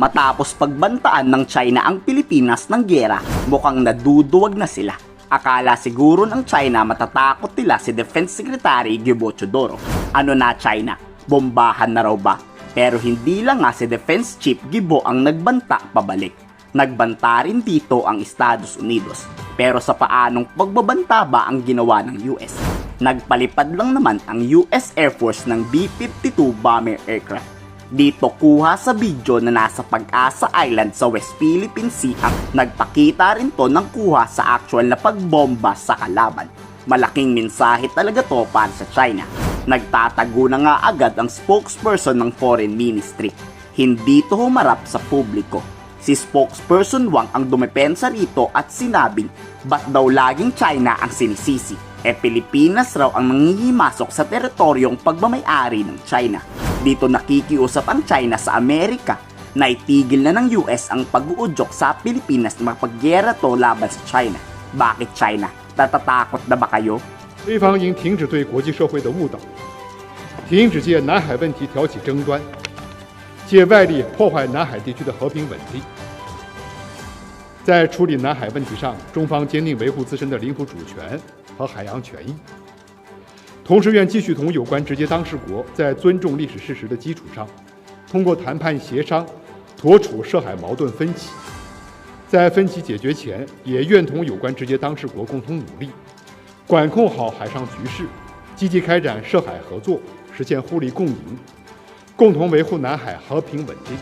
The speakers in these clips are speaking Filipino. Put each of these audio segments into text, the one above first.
Matapos pagbantaan ng China ang Pilipinas ng gera, mukhang naduduwag na sila. Akala siguro ng China matatakot nila si Defense Secretary Gibo Chodoro. Ano na China? Bombahan na raw ba? Pero hindi lang nga si Defense Chief Gibo ang nagbanta pabalik. Nagbanta rin dito ang Estados Unidos. Pero sa paanong pagbabanta ba ang ginawa ng US? Nagpalipad lang naman ang US Air Force ng B-52 bomber aircraft. Dito kuha sa video na nasa Pag-asa Island sa West Philippine Sea ang nagpakita rin to ng kuha sa actual na pagbomba sa kalaban. Malaking mensahe talaga to para sa China. Nagtatago na nga agad ang spokesperson ng Foreign Ministry. Hindi to humarap sa publiko. Si spokesperson Wang ang dumepensa rito at sinabing ba't daw laging China ang sinisisi. E Pilipinas raw ang nangihimasok sa teritoryong pagmamayari ng China Dito nakikiusap ang China sa Amerika na itigil na ng US ang pag-uudyok sa Pilipinas na mapagyera to laban sa China. Bakit China? Tatatakot na ba kayo? 菲方应停止对国际社会的误导，停止借南海问题挑起争端，借外力破坏南海地区的和平稳定。在处理南海问题上，中方坚定维护自身的领土主权和海洋权益， 同时愿继续同有关直接当事国在尊重历史事实的基础上，通过谈判协商妥处涉海矛盾分歧。在分歧解决前，也愿同有关直接当事国共同努力，管控好海上局势，积极开展涉海合作，实现互利共赢，共同维护南海和平稳定。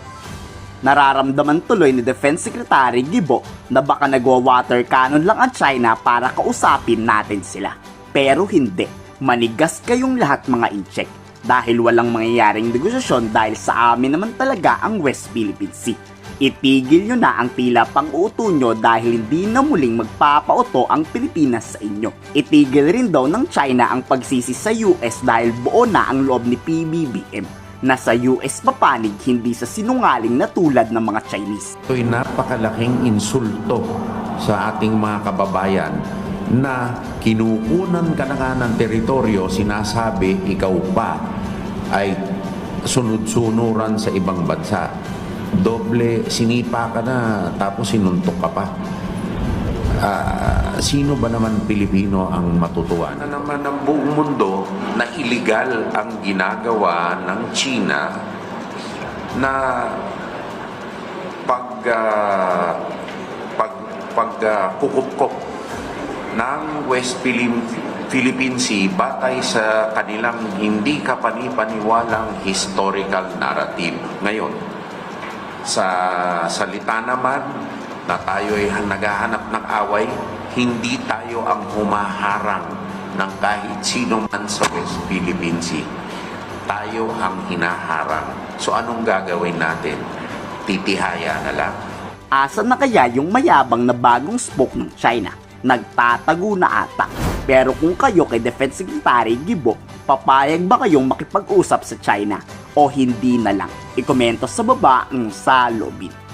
Nararamdaman tuloy ni Defense Secretary Gibo na baka nagwa-water cannon lang ang China para kausapin natin sila. Pero hindi. Manigas kayong lahat mga incheck. Dahil walang mangyayaring negosasyon dahil sa amin naman talaga ang West Philippine Sea. Itigil nyo na ang tila pang-uto nyo dahil hindi na muling magpapauto ang Pilipinas sa inyo. Itigil rin daw ng China ang pagsisi sa US dahil buo na ang loob ni PBBM. Nasa US papanig hindi sa sinungaling na tulad ng mga Chinese. Ito'y napakalaking insulto sa ating mga kababayan na kinukunan ka na nga ng teritoryo, sinasabi ikaw pa ay sunod-sunuran sa ibang bansa. Doble sinipa ka na tapos sinuntok ka pa. Ah, sino ba naman Pilipino ang matutuwa? Na naman ng buong mundo na illegal ang ginagawa ng China na pag ah, pag pag ah, kukupkop ng West Philippine Sea batay sa kanilang hindi kapanipaniwalang historical narrative. Ngayon, sa salita naman na tayo ay naghahanap ng away, hindi tayo ang humaharang ng kahit sino man sa West Philippine Sea. Tayo ang hinaharang. So anong gagawin natin? Titihaya na lang. Asan na kaya yung mayabang na bagong spoke ng China? Nagtatago na ata. Pero kung kayo kay Defense Secretary Gibo, papayag ba kayong makipag-usap sa China? O hindi na lang? Ikomento sa baba ang salobin.